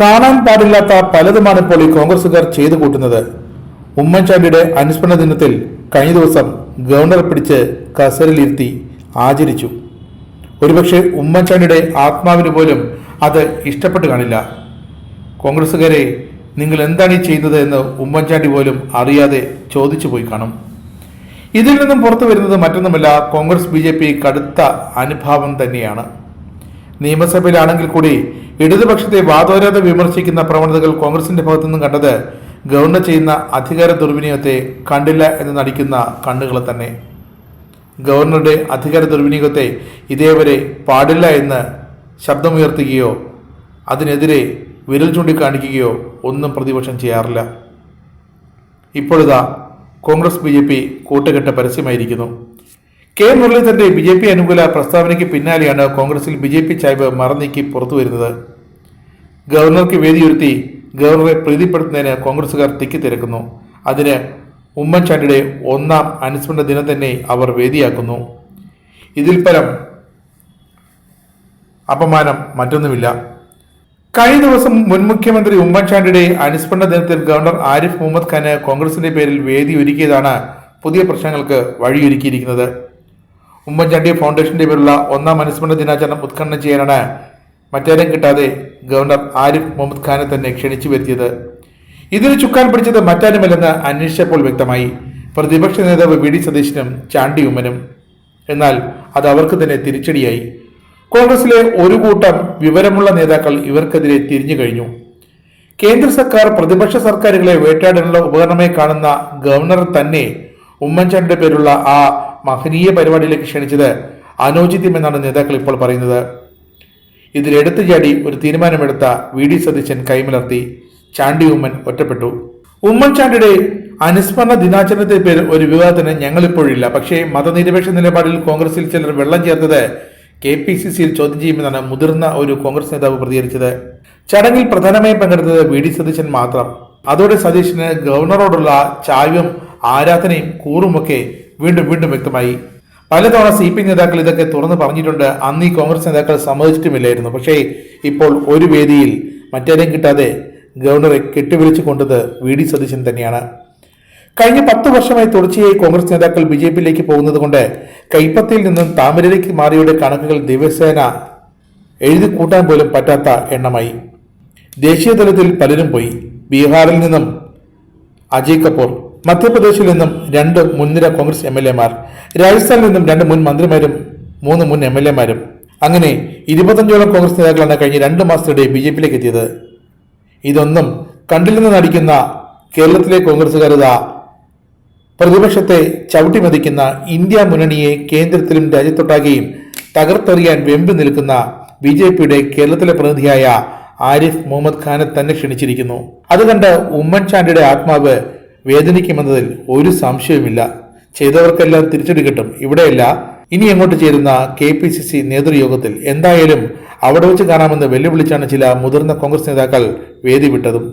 കാണാൻ പാടില്ലാത്ത പലതുമാണ് ഇപ്പോൾ ഈ കോൺഗ്രസുകാർ ചെയ്തു കൂട്ടുന്നത്. ഉമ്മൻചാണ്ടിയുടെ അനുസ്മരണ ദിനത്തിൽ കഴിഞ്ഞ ദിവസം ഗവർണർ പിടിച്ച് കസറിലിരുത്തി ആചരിച്ചു. ഒരുപക്ഷെ ഉമ്മൻചാണ്ടിയുടെ ആത്മാവിന് പോലും അത് ഇഷ്ടപ്പെട്ട് കാണില്ല. കോൺഗ്രസ്സുകാരെ നിങ്ങൾ എന്താണ് ഈ ചെയ്യുന്നത്? എന്ന് ഉമ്മൻചാണ്ടി പോലും അറിയാതെ ചോദിച്ചു പോയി കാണും. ഇതിൽ നിന്നും പുറത്തു വരുന്നത് മറ്റൊന്നുമല്ല കോൺഗ്രസ് ബി കടുത്ത അനുഭാവം തന്നെയാണ്. നിയമസഭയിലാണെങ്കിൽ കൂടി ഇടതുപക്ഷത്തെ വാദോരാതെ വിമർശിക്കുന്ന പ്രവണതകൾ കോൺഗ്രസിന്റെ ഭാഗത്തുനിന്നും കണ്ടത് ഗവർണർ ചെയ്യുന്ന അധികാര ദുർവിനിയോഗത്തെ കണ്ടില്ല എന്ന് നടിക്കുന്ന കണ്ണുകൾ തന്നെ. ഗവർണറുടെ അധികാര ദുർവിനിയോഗത്തെ ഇതേവരെ പാടില്ല എന്ന് ശബ്ദമുയർത്തുകയോ അതിനെതിരെ വിരൽ ചൂണ്ടിക്കാണിക്കുകയോ ഒന്നും പ്രതിപക്ഷം ചെയ്യാറില്ല. ഇപ്പോഴിതാ കോൺഗ്രസ് ബി ജെ പി കൂട്ടുകെട്ട് പരസ്യമായിരിക്കുന്നു. കെ മുരളീധരന്റെ ബി ജെ പി അനുകൂല പ്രസ്താവനയ്ക്ക് പിന്നാലെയാണ് കോൺഗ്രസിൽ ബി ജെ പി ചായ്വ് മറന്നീക്കി പുറത്തു വരുന്നത് ഗവർണർക്ക് വേദിയൊരുത്തി ഗവർണറെ പ്രീതിപ്പെടുത്തുന്നതിന് കോൺഗ്രസുകാർ തിക്കിത്തിരക്കുന്നു അതിന് ഉമ്മൻചാണ്ടിയുടെ ഒന്നാം അനുസ്മരണ ദിനം തന്നെ അവർ വേദിയാക്കുന്നു. ഇതിൽ പരം അപമാനം മറ്റൊന്നുമില്ല. കഴിഞ്ഞ ദിവസം മുൻ മുഖ്യമന്ത്രി ഉമ്മൻചാണ്ടിയുടെ അനുസ്മരണ ദിനത്തിൽ ഗവർണർ ആരിഫ് മുഹമ്മദ് ഖാന് കോൺഗ്രസിന്റെ പേരിൽ വേദി ഒരുക്കിയതാണ് പുതിയ പ്രശ്നങ്ങൾക്ക് വഴിയൊരുക്കിയിരിക്കുന്നത്. ഉമ്മൻചാണ്ടി ഫൗണ്ടേഷന്റെ പേരുള്ള ഒന്നാം അനുസ്മരണ ദിനാചരണം ഉദ്ഘാടനം ചെയ്യാനാണ് മറ്റാരും കിട്ടാതെ ഗവർണർ ആരിഫ് മുഹമ്മദ് ഖാനെ തന്നെ ക്ഷണിച്ചു വരുത്തിയത്. ഇതിന് ചുക്കാൻ പിടിച്ചത് മറ്റാരുമല്ലെന്ന് അന്വേഷിച്ചപ്പോൾ വ്യക്തമായി. പ്രതിപക്ഷ നേതാവ് വി ഡി സതീശനും ചാണ്ടി ഉമ്മനും. എന്നാൽ അത് അവർക്ക് തന്നെ തിരിച്ചടിയായി. കോൺഗ്രസിലെ ഒരു കൂട്ടം വിവരമുള്ള നേതാക്കൾ ഇവർക്കെതിരെ തിരിഞ്ഞു കഴിഞ്ഞു. കേന്ദ്ര സർക്കാർ പ്രതിപക്ഷ സർക്കാരുകളെ വേട്ടയാടാനുള്ള ഉപകരണമായി കാണുന്ന ഗവർണർ തന്നെ ഉമ്മൻചാണ്ടിയുടെ പേരുള്ള ആ മഹനീയ പരിപാടിയിലേക്ക് ക്ഷണിച്ചത് അനോചിത്യമെന്നാണ് നേതാക്കൾ ഇപ്പോൾ പറയുന്നത്. ഇതിൽ എടുത്തു ചാടി ഒരു തീരുമാനമെടുത്ത വി ഡി സതീശൻ കൈമലർത്തി ചാണ്ടി ഉമ്മൻ ഒറ്റപ്പെട്ടു. ഉമ്മൻചാണ്ടിയുടെ അനുസ്മരണ ദിനാചരണത്തെ പേരിൽ ഒരു വിവാദത്തിന് ഞങ്ങളിപ്പോഴില്ല. പക്ഷേ മതനിരപേക്ഷ നിലപാടിൽ കോൺഗ്രസിൽ ചിലർ വെള്ളം ചേർത്തത് കെ പി സി സിയിൽ ചോദ്യം ചെയ്യുമെന്നാണ് മുതിർന്ന ഒരു കോൺഗ്രസ് നേതാവ് പ്രതികരിച്ചത്. ചടങ്ങിൽ പ്രധാനമായി പങ്കെടുത്തത് വി ഡി സതീശൻ മാത്രം. അതോടെ സതീശന് ഗവർണറോടുള്ള ചായവും ആരാധനയും കൂറുമൊക്കെ വീണ്ടും വീണ്ടും വ്യക്തമായി. പലതവണ സി പി നേതാക്കൾ ഇതൊക്കെ തുറന്നു പറഞ്ഞിട്ടുണ്ട്. അന്ന് ഈ കോൺഗ്രസ് നേതാക്കൾ സമ്മതിച്ചിട്ടുമില്ലായിരുന്നു. പക്ഷേ ഇപ്പോൾ ഒരു വേദിയിൽ മറ്റേരും കിട്ടാതെ ഗവർണറെ കെട്ടിവിളിച്ചു കൊണ്ടത് വി ഡി സതീശൻ തന്നെയാണ്. കഴിഞ്ഞ പത്ത് വർഷമായി തുടർച്ചയായി കോൺഗ്രസ് നേതാക്കൾ ബി ജെ പിയിലേക്ക് പോകുന്നത് കൊണ്ട് കൈപ്പത്തിയിൽ നിന്നും താമരയിലേക്ക് മാറിയുടെ കണക്കുകൾ ദിവസേന എഴുതി കൂട്ടാൻ പോലും പറ്റാത്ത എണ്ണമായി. ദേശീയ തലത്തിൽ പലരും പോയി. ബീഹാറിൽ നിന്നും അജയ് കപൂർ മധ്യപ്രദേശിൽ നിന്നും രണ്ട് മുൻനിര കോൺഗ്രസ് എം എൽ എമാർ രാജസ്ഥാനിൽ നിന്നും രണ്ട് മുൻ മന്ത്രിമാരും മൂന്ന് മുൻ എം എൽ എമാരും. അങ്ങനെ ഇരുപത്തഞ്ചോളം കോൺഗ്രസ് നേതാക്കളാണ് കഴിഞ്ഞ രണ്ട് മാസത്തിനിടെ ബി ജെ പിയിലേക്ക് എത്തിയത് ഇതൊന്നും കണ്ടില്ലെന്ന് നടിക്കുന്ന കേരളത്തിലെ കോൺഗ്രസുകാരിതാ പ്രതിപക്ഷത്തെ ചവിട്ടിമതിക്കുന്ന ഇന്ത്യ മുന്നണിയെ കേന്ദ്രത്തിലും രാജ്യത്തൊട്ടാകെയും തകർത്തെറിയാൻ വെമ്പി നിൽക്കുന്ന ബി ജെ പിയുടെ കേരളത്തിലെ പ്രതിനിധിയായ ആരിഫ് മുഹമ്മദ് ഖാനെ തന്നെ ക്ഷണിച്ചിരിക്കുന്നു. അതുകണ്ട് ഉമ്മൻചാണ്ടിയുടെ ആത്മാവ് വേദനിക്കുമെന്നതിൽ ഒരു സംശയവുമില്ല. ചെയ്തവർക്കെല്ലാം തിരിച്ചടി കിട്ടും. ഇവിടെയല്ല. ഇനി അങ്ങോട്ട് ചേരുന്ന കെ പി സി സി നേതൃയോഗത്തിൽ എന്തായാലും അവിടെ വെച്ച് കാണാമെന്ന് വെല്ലുവിളിച്ചാണ് ചില മുതിർന്ന കോൺഗ്രസ് നേതാക്കൾ വേദി വിട്ടതും.